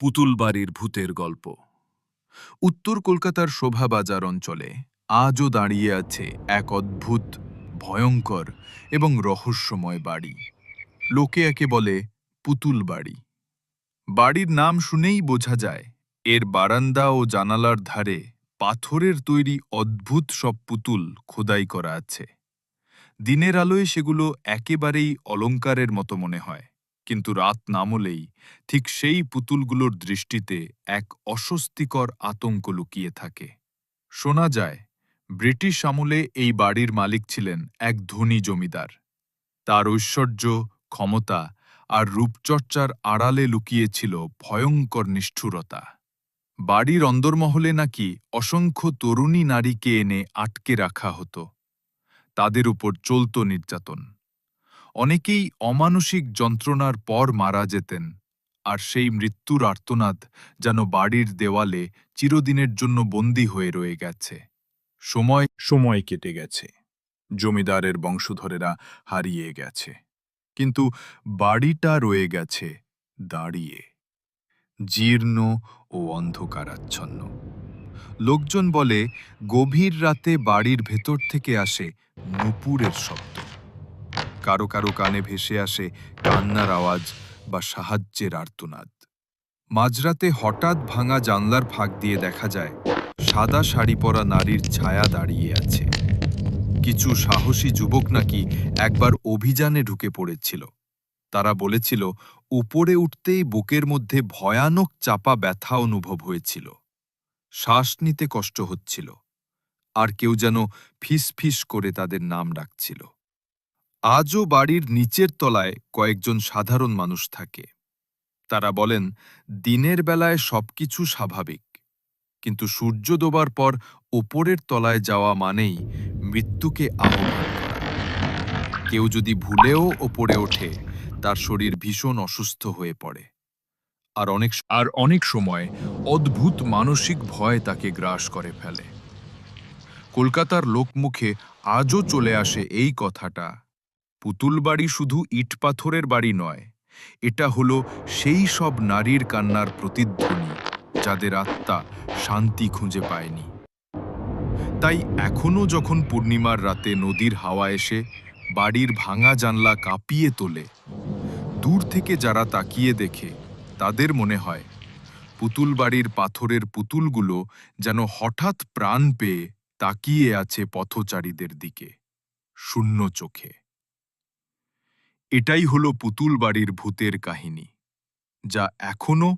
পুতুল বাড়ির ভূতের গল্প। উত্তর কলকাতার শোভাবাজার অঞ্চলে আজও দাঁড়িয়ে আছে এক অদ্ভুত, ভয়ঙ্কর এবং রহস্যময় বাড়ি। লোকে একে বলে পুতুল বাড়ি বাড়ির নাম শুনেই বোঝা যায়, এর বারান্দা ও জানালার ধারে পাথরের তৈরি অদ্ভুত সব পুতুল খোদাই করা আছে। দিনের আলোয় সেগুলো একেবারেই অলংকারের মতো মনে হয়। কিন্তু রাত নামলেই ঠিক সেই পুতুলগুলোর দৃষ্টিতে এক অস্বস্তিকর আতঙ্ক লুকিয়ে থাকে। শোনা যায়, ব্রিটিশ আমলে এই বাড়ির মালিক ছিলেন এক ধনী জমিদার। তার ঐশ্বর্য, ক্ষমতা আর রূপচর্চার আড়ালে লুকিয়েছিল ভয়ঙ্কর নিষ্ঠুরতা। বাড়ির অন্দরমহলে নাকি অসংখ্য তরুণী নারীকে এনে আটকে রাখা হতো। তাদের উপর চলত নির্যাতন। অনেকেই অমানসিক যন্ত্রণার পর মারা যেতেন, আর সেই মৃত্যুর আর্তনাদ যেন বাড়ির দেওয়ালে চিরদিনের জন্য বন্দী হয়ে রয়ে গেছে। সময় সময় কেটে গেছে, জমিদারের বংশধরেরা হারিয়ে গেছে, কিন্তু বাড়িটা রয়ে গেছে দাঁড়িয়ে, জীর্ণ ও অন্ধকারাচ্ছন্ন। লোকজন বলে, গভীর রাতে বাড়ির ভেতর থেকে আসে নুপুরের শব্দ। কারও কারও কানে ভেসে আসে কান্নার আওয়াজ বা সাহায্যের আর্তনাদ। মাঝরাতে হঠাৎ ভাঙা জানলার ফাঁক দিয়ে দেখা যায়, সাদা শাড়ি পরা নারীর ছায়া দাঁড়িয়ে আছে। কিছু সাহসী যুবক নাকি একবার অভিযানে ঢুকে পড়েছিল। তারা বলেছিল, উপরে উঠতেই বুকের মধ্যে ভয়ানক চাপা ব্যথা অনুভব হয়েছিল। শ্বাস নিতে কষ্ট হচ্ছিল। আর কেউ যেন ফিস ফিস করে তাদের নাম ডাকছিল। আজও বাড়ির নিচের তলায় কয়েকজন সাধারণ মানুষ থাকে। তারা বলেন, দিনের বেলায় সবকিছু স্বাভাবিক। কিন্তু সূর্য ডোবার পর ওপরের তলায় যাওয়া মানেই মৃত্যুকে আহ্বান কেউ যদি ভুলেও ওপরে ওঠে, তার শরীর ভীষণ অসুস্থ হয়ে পড়ে। আর অনেক আর অনেক সময় অদ্ভুত মানসিক ভয় তাকে গ্রাস করে ফেলে। কলকাতার লোকমুখে আজও চলে আসে এই কথাটা। পুতুল বাড়ি শুধু ইট পাথরের বাড়ি নয়, এটা হলো সেই সব নারীর কান্নার প্রতিধ্বনি যাদের আত্মা শান্তি খুঁজে পায়নি। তাই এখনও যখন পূর্ণিমার রাতে নদীর হাওয়া এসে, বাড়ির ভাঙা জানলা কাঁপিয়ে তোলে, দূর থেকে যারা তাকিয়ে দেখে, তাদের মনে হয় পুতুল বাড়ির পাথরের পুতুলগুলো যেন হঠাৎ প্রাণ পেয়ে তাকিয়ে আছে পথচারীদের দিকে, শূন্য চোখে। এটাই হল পুতুল বাড়ির ভূতের কাহিনী যা এখনও